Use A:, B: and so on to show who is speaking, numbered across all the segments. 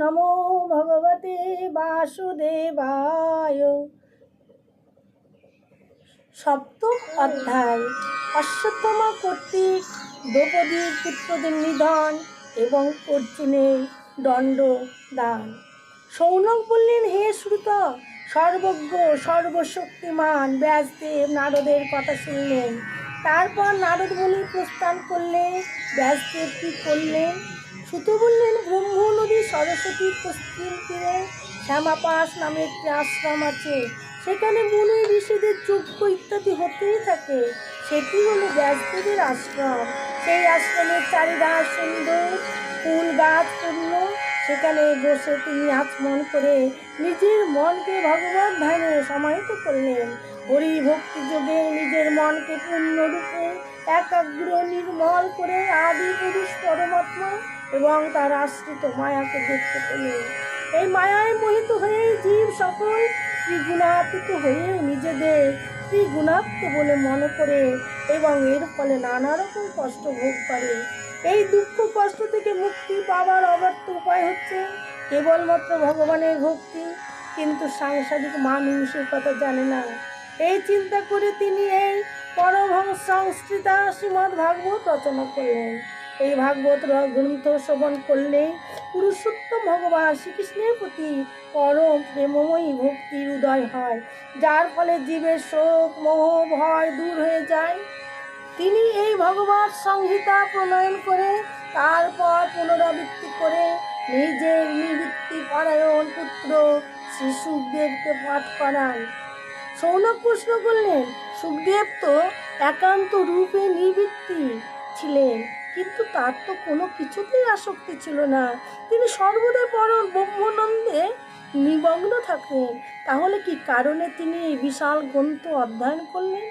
A: নমো ভগবতে বাসুদেবায় সপ্তম অধ্যায় অশ্বত্থমা কর্তৃক দ্রৌপদীর পুত্রদের নিধন এবং অর্জুনের দণ্ড দান সৌনক বললেন, হে শ্রুত, সর্বজ্ঞ, সর্বশক্তিমান ব্যাসদেব নারদের কথা শুনলেন। তারপর নারদ মুনি প্রস্থান করলে ব্যাসদেব কী করলেন? সুত বললেন ব্রহ্ম নদী সরস্বতীর পশ্চিম তীরে শ্যামাপাস নামে একটি আশ্রম আছে। সেখানে মুনি ঋষিদের যজ্ঞ ইত্যাদি হতেই থাকে। সেটি হলো ব্যাসদেবের আশ্রম। সেই আশ্রমের চারিধার সুন্দর ফুল গাছ পূর্ণ। সেখানে বসে তিনি আচমন করে নিজের মনকে ভগবান ধ্যানে সমাহিত করলেন। হরি ভক্তি যোগে নিজের মনকে পূর্ণরূপে একাগ্র, নির্মল করে আদি পুরুষ পরমাত্মা এবং তার আশ্রিত মায়াকে দেখতে পেলেন এই মায়ায় মোহিত হয়ে জীব সকল ত্রিগুণাতীত হয়ে নিজেদের ত্রিগুণাত্ম বলে মনে করে এবং এর ফলে নানা রকম কষ্ট ভোগ করে। এই দুঃখ কষ্ট থেকে মুক্তি পাওয়ার অব্যর্থ উপায় হচ্ছে কেবলমাত্র ভগবানের ভক্তি। কিন্তু সাংসারিক মানুষ কথা জানে না। এই চিন্তা করে তিনি এই পরমহংস সংস্কৃতা শ্রীমৎ ভাগবত রচনা করলেন। এই ভাগবত গ্রন্থ শ্রবণ করলে পুরুষোত্তম ভগবান শ্রীকৃষ্ণের প্রতি পরম প্রেমময়ী ভক্তির উদয় হয়। যার ফলে জীবের শোক, মোহ, ভয় দূর হয়ে যায়। তিনি এই ভগবত সংহিতা প্রণয়ন করে, তারপর পুনরাবৃত্তি করে নিজের নিবৃত্তি পরায়ণ পুত্র শ্রী সুখদেবকে পাঠ করান। সৌনক প্রশ্ন করলেন, সুখদেব তো একান্ত রূপে নিবৃত্তি ছিলেন। কিন্তু তার তো কোনো কিছুতেই আসক্তি ছিল না। তিনি সর্বদাই পরম ব্রহ্মানন্দে নিমগ্ন থাকতেন তাহলে কি কারণে তিনি এই বিশাল গ্রন্থ অধ্যয়ন করলেন?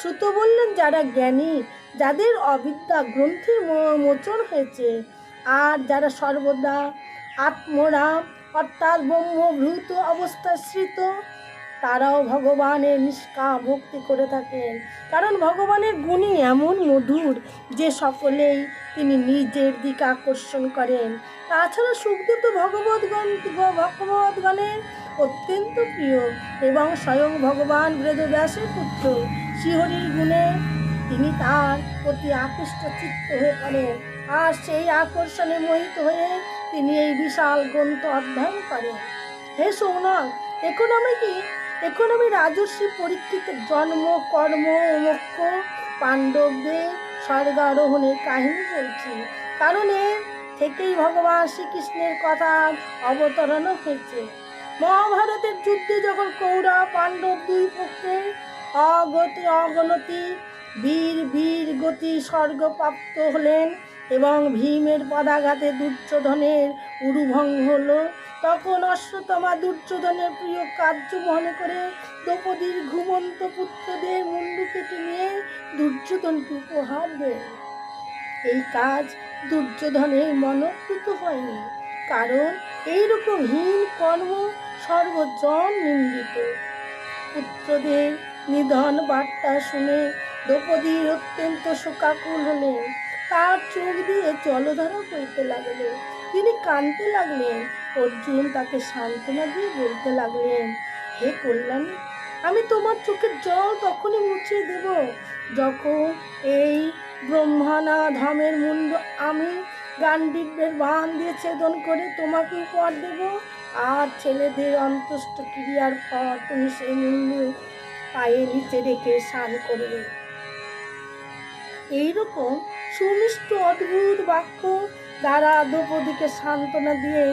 A: সুত বললেন, যারা জ্ঞানী, যাদের অবিদ্যা গ্রন্থের মোচন হয়েছে, আর যারা সর্বদা আত্মরাম, অর্থাৎ ব্রহ্মভূত অবস্থাশ্রিত তারাও ভগবানের নিষ্কাম ভক্তি করে থাকেন। কারণ ভগবানের গুণই এমন মধুর যে সকলেই তিনি নিজের দিকে আকর্ষণ করেন। তাছাড়া সুখদেব তো ভগবতগণ ভগবতগণের অত্যন্ত প্রিয় এবং স্বয়ং ভগবান বেদব্যাসের পুত্র শ্রীহরির গুণে তিনি তার প্রতি আকৃষ্ট চিত্ত হয়ে পড়েন। আর সেই আকর্ষণে মোহিত হয়ে তিনি এই বিশাল গ্রন্থ অধ্যয়ন করেন। হে সৌনক এখন আমি রাজস্বী পরীক্ষিতের জন্ম, কর্ম, মোক্ষ, পাণ্ডবদের স্বর্গারোহণের কাহিনী বলছি। কারণ এর থেকেই ভগবান শ্রীকৃষ্ণের কথা অবতরণও হয়েছে। মহাভারতের যুদ্ধে যখন কৌরব পাণ্ডব দুই পক্ষে অগতি অগণতি বীর বীর গতি স্বর্গপ্রাপ্ত হলেন এবং ভীমের পদাঘাতে দুর্যোধনের উরুভঙ্গ হলো। তখন অশ্বতমা দুর্যোধনের প্রিয় কার্য মনে করে দ্রৌপদীর ঘুমন্ত পুত্রদের মুন্ডু কেটে নিয়ে দুর্যোধনকে উপহার দেয় এই কাজ দুর্যোধনের মনপ্রুত হয়নি, কারণ এইরকম হীন কর্ম সর্বজন নিন্দিত। পুত্রদের নিধন বার্তা শুনে দ্রৌপদীর অত্যন্ত শোকাকুল হলেন। তার চোখ দিয়ে জলধারা বইতে লাগল তিনি কাঁদতে লাগলেন, অর্জুন তাকে সান্ত্বনা দিয়ে বলতে লাগলেন, হে কল্যাণী, আমি তোমার চোখের জল তখনই মুছিয়ে দেব যখন এই ব্রহ্মানা ধামের মুন্ড আমি গান্ডিবের বান দিয়ে ছেদন করে তোমাকে উপহার দেব। আর ছেলেদের অন্ত্যেষ্ট ক্রিয়ার পর তুমি সেই মুন্ড পায়ে নিচে রেখে স্নান করবে এইরকম সুমিষ্ট অদ্ভুত বাক্য দ্বারা দ্রৌপদীকে সান্ত্বনা দিয়ে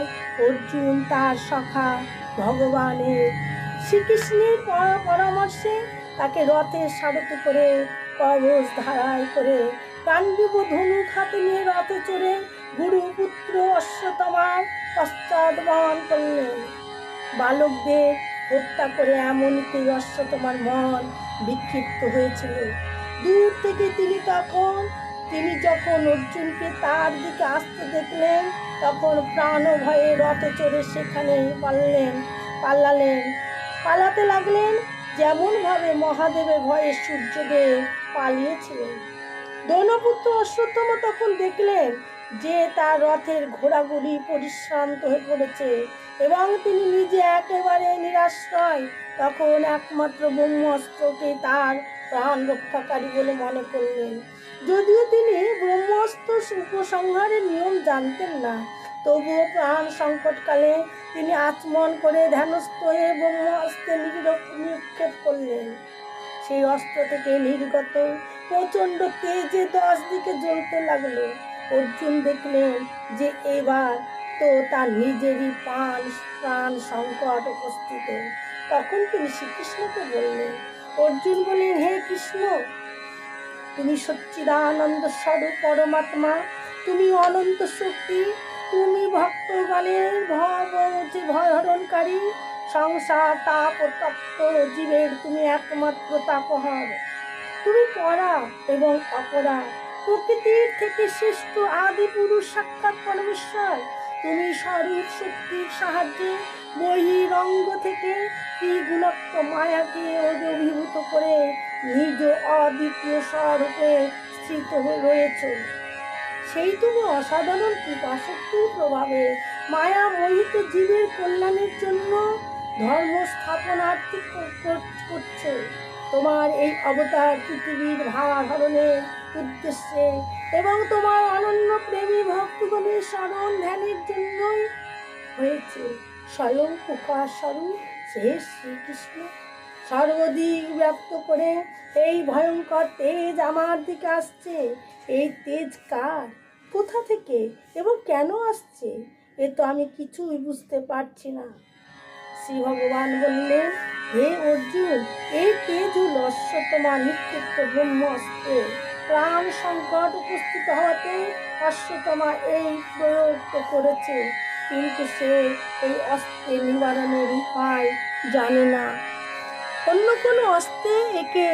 A: অর্জুন তার সখা ভগবানের শ্রীকৃষ্ণের পরা- পরামর্শে তাকে রথের সারথি করে কবচ ধারায় করে কাণ্ডীব ধনুক হাতে নিয়ে রথে চড়ে গুরু পুত্র অশ্বতমার পশ্চাৎ বহন করলেন। বালকদের হত্যা করে এমনতেই অশ্বতমার মন বিক্ষিপ্ত হয়েছিল। দূর থেকে তিনি তখন তিনি যখন অর্জুনকে তার দিকে আসতে দেখলেন, তখন প্রাণ ভয়ে রথে চড়ে সেখানে পারলেন পাল্লালেন পালাতে লাগলেন যেমনভাবে মহাদেবের ভয়ে সূর্যদেব পালিয়েছিলেন। দৈনপুত্র অশ্বত্থমা তখন দেখলেন যে তার রথের ঘোড়াগুলি পরিশ্রান্ত হয়ে পড়েছে এবং তিনি নিজে একেবারে নিরাশ্রয় তখন একমাত্র ব্রহ্মাস্ত্রকে তার প্রাণ রক্ষাকারী বলে মনে করলেন। যদিও তিনি ব্রহ্মাস্ত্র উপসংহারের নিয়ম জানতেন না, তবুও প্রাণ সংকটকালে তিনি আচমন করে ধ্যানস্থ হয়ে ব্রহ্মাস্ত্রে নিক্ষেপ করলেন। সেই অস্ত্র থেকে নির্গত প্রচণ্ড তেজে দশ দিকে জ্বলতে লাগল। অর্জুন দেখলেন যে এবার তো তার নিজেরই প্রাণ প্রাণ সংকট উপস্থিত। তখন তিনি শ্রীকৃষ্ণকে বললেন, অর্জুন বললেন হে কৃষ্ণ তুমি সচ্চিদানন্দ স্বরূপ পরমাত্মা, তুমি অনন্ত শক্তি, তুমি ভক্তগণের ভব ভয়হরণকারী, সংসার তাপ তপ্ত জীবের তুমি একমাত্র তাপহর। তুমি পরা এবং অপরা প্রকৃতির থেকে শ্রেষ্ঠ আদি পুরুষ সাক্ষাৎ পরমেশ্বর। তুমি স্বরূপ শক্তির সাহায্যে বহিরঙ্গ থেকে ত্রিগুণত্ব মায়াকে অভিভূত করে নিজ অদ্বিতীয় স্বরূপে স্থিত হয়ে রয়েছ। সেই তুমি অসাধারণ কৃপাশক্তির প্রভাবে মায়া মোহিত জীবের কল্যাণের জন্য ধর্ম স্থাপনার্থী কর- কর- তোমার এই অবতার পৃথিবীর ভার হরণের উদ্দেশ্যে এবং তোমার অনন্য প্রেমী ভক্তগণের স্মরণ ধ্যানের জন্যই হয়েছে। স্বয়ং প্রকাশ স্বরূপ শ্রীকৃষ্ণ। সর্বদিক ব্যক্ত করে এই ভয়ঙ্কর তেজ আমার দিকে আসছে। এই তেজ কার? কোথা থেকে এবং কেন আসছে? এ তো আমি কিছুই বুঝতে পারছি না। শ্রী ভগবান বললেন, হে অর্জুন, এই তেজ হল অশ্বতমা নিক্ষিপ্ত ব্রহ্মাস্ত্র প্রাণ সংকট উপস্থিত হওয়াতে অশ্বতমা এই প্রয়োগ করেছে। কিন্তু সে এই অস্ত্রের নিবারণের উপায় জানে না। অন্য কোনো অস্ত্রে একে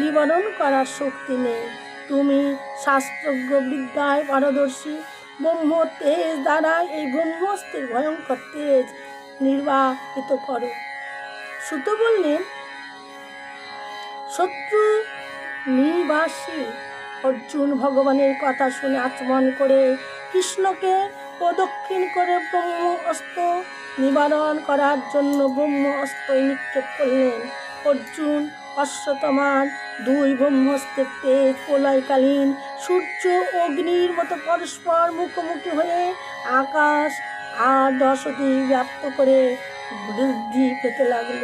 A: নিবারণ করার শক্তি নেই। তুমি শাস্ত্রজ্ঞ বিদ্যায় পারদর্শী, ব্রহ্ম তেজ দ্বারা এই ব্রহ্মস্ত্রের ভয়ঙ্কর তেজ নির্বাহিত করো। সুত বললেন, শত্রু নিবাসী, অর্জুন ভগবানের কথা শুনে আচমন করে কৃষ্ণকে প্রদক্ষিণ করে ব্রহ্ম অস্ত্র নিবারণ করার জন্য ব্রহ্ম অস্ত্র নিক্ষেপ করলেন। অর্জুন অশ্বতমার দুই ব্রহ্মস্ত্রের তেজ, প্রলয়কালীন, সূর্য, অগ্নির মতো পরস্পর মুখোমুখি হয়ে আকাশ আর দশটি ব্যাপ্ত করে বৃদ্ধি পেতে লাগল।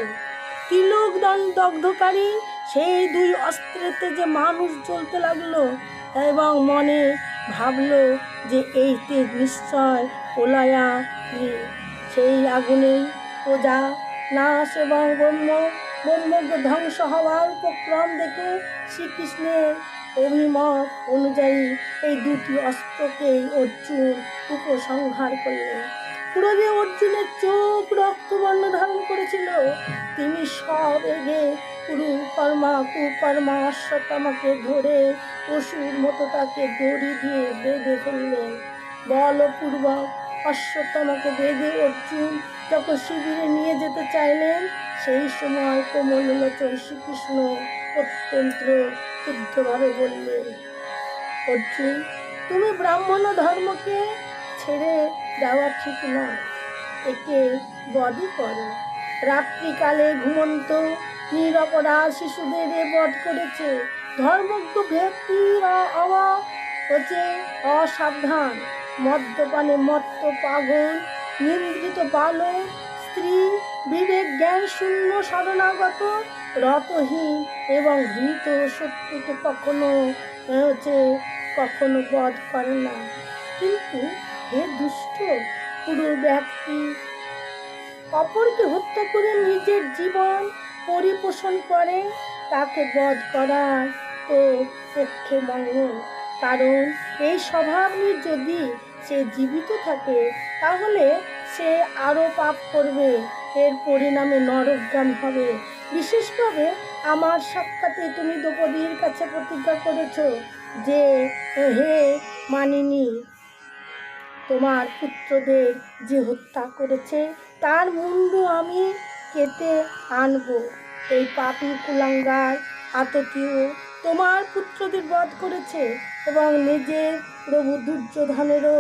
A: তিলক দগ্ধকারী, সেই দুই অস্ত্রেতে যে মানুষ চলতে লাগল এবং মনে ভাবলো যে এই তেজ নিশ্চয় ওলায়া সেই আগুনেই প্রজা, নাশ এবং ব্রহ্ম ব্রহ্মজ্ঞ ধ্বংস হওয়ার উপক্রম দেখে শ্রীকৃষ্ণের অভিমত অনুযায়ী এই দুটি অস্ত্রকেই অর্জুন উপসংহার করলেন। পুরোদে অর্জুনের চোখ রক্তবর্ণ ধারণ করেছিল। তিনি সব এগে পুরু কর্মা কুকর্মা অশ্বত্থামাকে ধরে পশুর মতো তাকে দড়ি দিয়ে বেঁধে ফেললেন। বলপূর্বক অশ্বত্থামাকে বেঁধে অর্জুন যখন শিবিরে নিয়ে যেতে চাইলেন সেই সময় কোমললোচন শ্রীকৃষ্ণ অত্যন্ত শুদ্ধভাবে বললেন, অর্জুন, তুমি ব্রাহ্মণ ধর্মকে ছেড়ে দেওয়া ঠিক না একে বধই করো। রাত্রিকালে ঘুমন্ত নিরপরাধ শিশুদের বধ করেছে। ধর্মজ্ঞ ব্যক্তির অবা হচ্ছে অসাবধান। মদ্যপানে মত্ত পাগল, নিন্দ্রিত বালক, স্ত্রী বিবেক জ্ঞান শূন্য সাধনাগত, রতহীন এবং ভীত শত্রুকে কখনো হচ্ছে কখনো বধ করে না। কিন্তু হে দুষ্ট, পুরো ব্যক্তি অপরকে হত্যা করে নিজের জীবন পরিপোষণ করে, তাকে বধ করা তো পক্ষে মঙ্গল কারণ এই স্বভাব নিয়ে যদি সে জীবিত থাকে, তাহলে সে আরও পাপ করবে। এর পরিণামে নরকগামী হবে। বিশেষভাবে আমার সাক্ষাতে তুমি দ্রৌপদীর কাছে প্রতিজ্ঞা করেছ যে, হে মানিনি, তোমার পুত্রদের যে হত্যা করেছে, তার মুন্ড আমি কেটে আনব। এই পাপি কুলাঙ্গার আততীয় তোমার পুত্রদের বধ করেছে এবং নিজের প্রভু দুর্যোধনেরও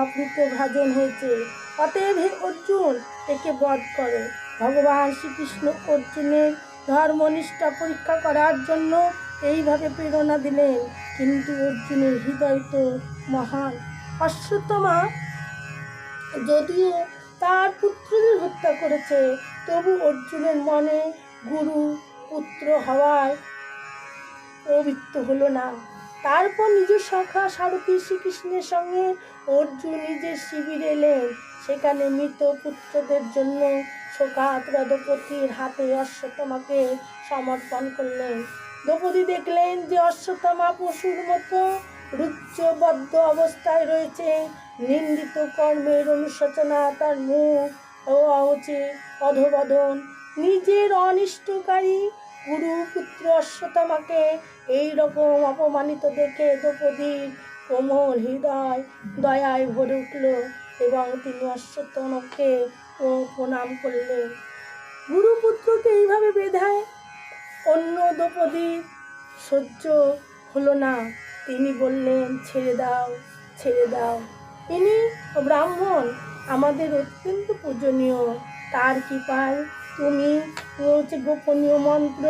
A: আবৃত ভাজন হয়েছে। অতএব হে অর্জুন, একে বধ করো। ভগবান শ্রীকৃষ্ণ অর্জুনের ধর্মনিষ্ঠা পরীক্ষা করার জন্য এইভাবে প্রেরণা দিলেন। কিন্তু অর্জুনের হৃদয় তো মহান। অশ্বত্থমা যদিও তার পুত্রদের হত্যা করেছে, তবু অর্জুনের মনে গুরু পুত্র হওয়ায় প্রবৃত্ত হলো না। তারপর নিজের সখা সারথী শ্রীকৃষ্ণের সঙ্গে অর্জুন নিজের শিবিরে এলেন। সেখানে মৃত পুত্রদের জন্য শোকাত দ্রৌপদীর হাতে অশ্বতমাকে সমর্পণ করলেন। দ্রৌপদী দেখলেন যে অশ্বত্থমা পশুর মতো রুচ্চবদ্ধ অবস্থায় রয়েছে। নিন্দিত কর্মের অনুশোচনা তার মুখ ও অচে অধবদন নিজের অনিষ্টকারী গুরু পুত্র অশ্বত্থামাকে এই রকম অপমানিত দেখে দ্রৌপদীর কোমল হৃদয় দয়ায় ভরে উঠল। এবং তিনি অশ্বত্থামাকে প্রণাম করলেন। গুরুপুত্রকে এইভাবে বেধায় অন্য দ্রৌপদীর সহ্য হলো না। তিনি বললেন, ছেড়ে দাও ছেড়ে দাও। ইনি ব্রাহ্মণ, আমাদের অত্যন্ত পূজনীয়। তার কৃপায় তুমি হচ্ছে গোপনীয় মন্ত্র,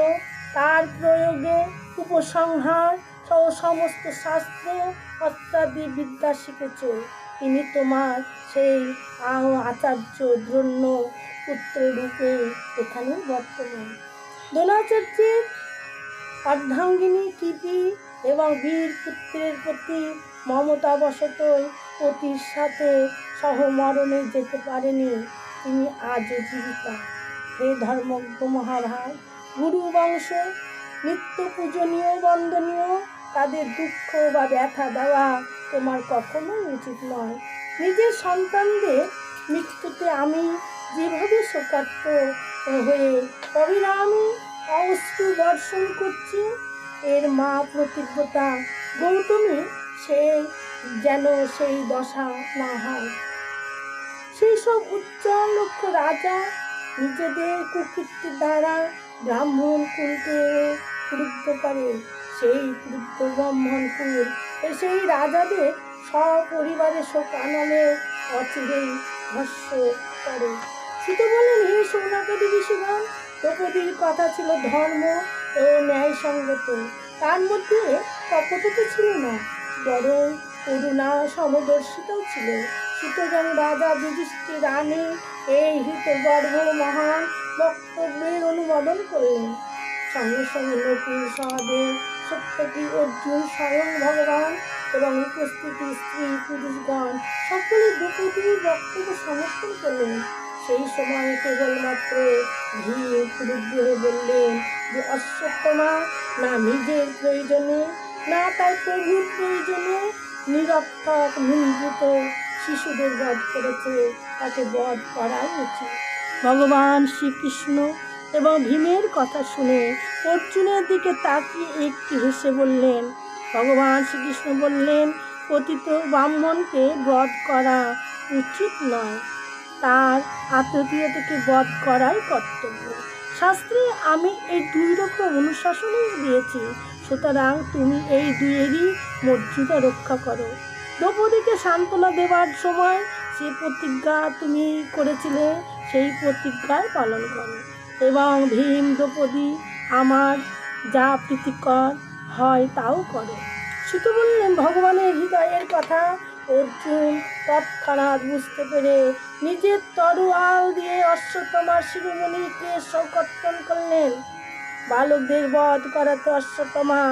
A: তার প্রয়োগে উপসংহার সহ সমস্ত শাস্ত্র, অত্যাদি বিদ্যা শিখেছ। তিনি তোমার সেই আচার্য দ্রণ্য পুত্র রূপে এখানে বর্তমান। দ্রোণাচার্যের অর্ধাঙ্গিনী কীর্তি এবং বীর পুত্রের প্রতি মমতাবশতই পতির সাথে সহমরণে যেতে পারেনি, তিনি আজও জীবিতা। হে ধর্মজ্ঞ মহাভাগ গুরু বংশ, নিত্য পূজনীয়, বন্দনীয়, তাদের দুঃখ বা ব্যথা দেওয়া তোমার কখনোই উচিত নয়। নিজের সন্তানদের মৃত্যুতে আমি যেভাবে শোকার্ত হয়ে অবিরামী অশ্রু বর্ষণ করছি, এর মা প্রতিজ্ঞতা গৌতমী সে যেন সেই দশা না হয়। সেই সব উচ্চ লক্ষ্য রাজা নিজেদের কুকীর্তির দ্বারা ব্রাহ্মণ কুলকে ক্রুদ্ধ করে, সেই ক্রুদ্ধ ব্রাহ্মণ কুল সেই রাজাদের সপরিবারে শোক আনলে অচিরেই ভস্য করে। সীত বলেন, হে সৌনাকাদি ঋষিগণ দ্রৌপদীর কথা ছিল ধর্ম ও ন্যায় ন্যায়সঙ্গত তার মধ্যে কপটতা ছিল না, বরং করুণা সমদর্শিতাও ছিল। সুতরাং রাজা যুধিষ্ঠির রানী এই হিতগর্ভ মহান বক্তব্যের অনুমোদন করলেন। সঙ্গে সঙ্গে নকুল সহদেব সত্যকি অর্জুন, স্বয়ং ভগবান এবং উপস্থিতি স্ত্রী, পুরুষগণ সকলে দ্রৌপদীর বক্তব্য সমর্থন করলেন। সেই সময় কেবলমাত্র ক্রুদ্ধ হয়ে বললেন যে, অশ্বত্থমা, না নিজের প্রয়োজনে, না তার প্রভুর প্রয়োজনে নিরক্ষক নিন্দিত শিশুদের বধ করেছে। তাকে বধ করাই উচিত। ভগবান শ্রীকৃষ্ণ এবং ভীমের কথা শুনে অর্জুনের দিকে তাকিয়ে একটি হেসে বললেন, ভগবান শ্রীকৃষ্ণ বললেন, পতিত ব্রাহ্মণকে বধ করা উচিত নয়। তার আত্মীয়তাকে বধ করাই কর্তব্য। শাস্ত্রে আমি এই দুই রকম অনুশাসনই দিয়েছি, সুতরাং তুমি এই দুইয়েরই মর্যাদা রক্ষা করো। দ্রৌপদীকে সান্ত্বনা দেওয়ার সময় যে প্রতিজ্ঞা তুমি করেছিলে, সেই প্রতিজ্ঞায় পালন করো। এবং ভীম দ্রৌপদী আমার যা প্রীতিকর হয় তাও করো। শুধু বললেন, ভগবানের হৃদয়ের কথা অর্জুন তৎক্ষণাৎ বুঝতে পেরে নিজের তরোয়াল দিয়ে অশ্বত্থমার শিরোমণিকে সকর্তন করলেন। বালকদের বধ করাতে অশ্বত্থমা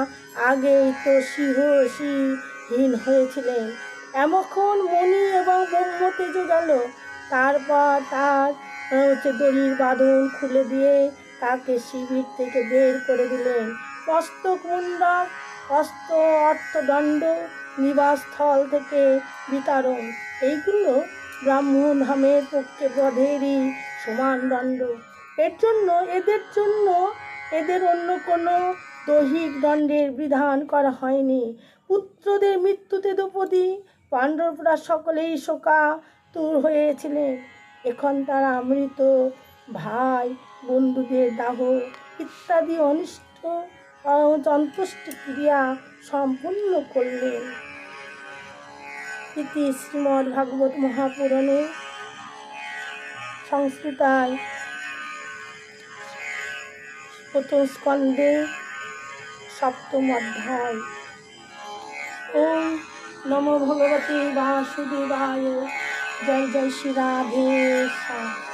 A: আগেই তো সিংহহীন হয়েছিলেন। এমন মণি এবং ব্রহ্ম তেজ গেল তারপর তার হচ্ছে দড়ির বাঁধন খুলে দিয়ে তাকে শিবির থেকে বের করে দিলেন। মস্তক মুন্ডক অস্ত্র অর্থদণ্ড, নিবাসস্থল থেকে বিতরণ। এইগুলো ব্রাহ্মণ ধামের পক্ষে বধেরই সমান দণ্ড। এর জন্য, এদের জন্য, এদের অন্য কোনো দৈহিক দণ্ডের বিধান করা হয়নি। পুত্রদের মৃত্যুতে দ্রৌপদী, পাণ্ডবরা সকলেই শোকাতুর হয়েছিলেন। এখন তারা মৃত ভাই, বন্ধুদের দাহ ইত্যাদি অনিষ্ট অন্ত্যেষ্টি ক্রিয়া সম্পূর্ণ করলেন। ইতি শ্রীমদ্ ভাগবত মহাপুরাণে সংস্কৃতায় প্রথম স্কন্ধে সপ্তম অধ্যায় ওম নম ভগবতে বাসুদেবায়। 在在西拉萨。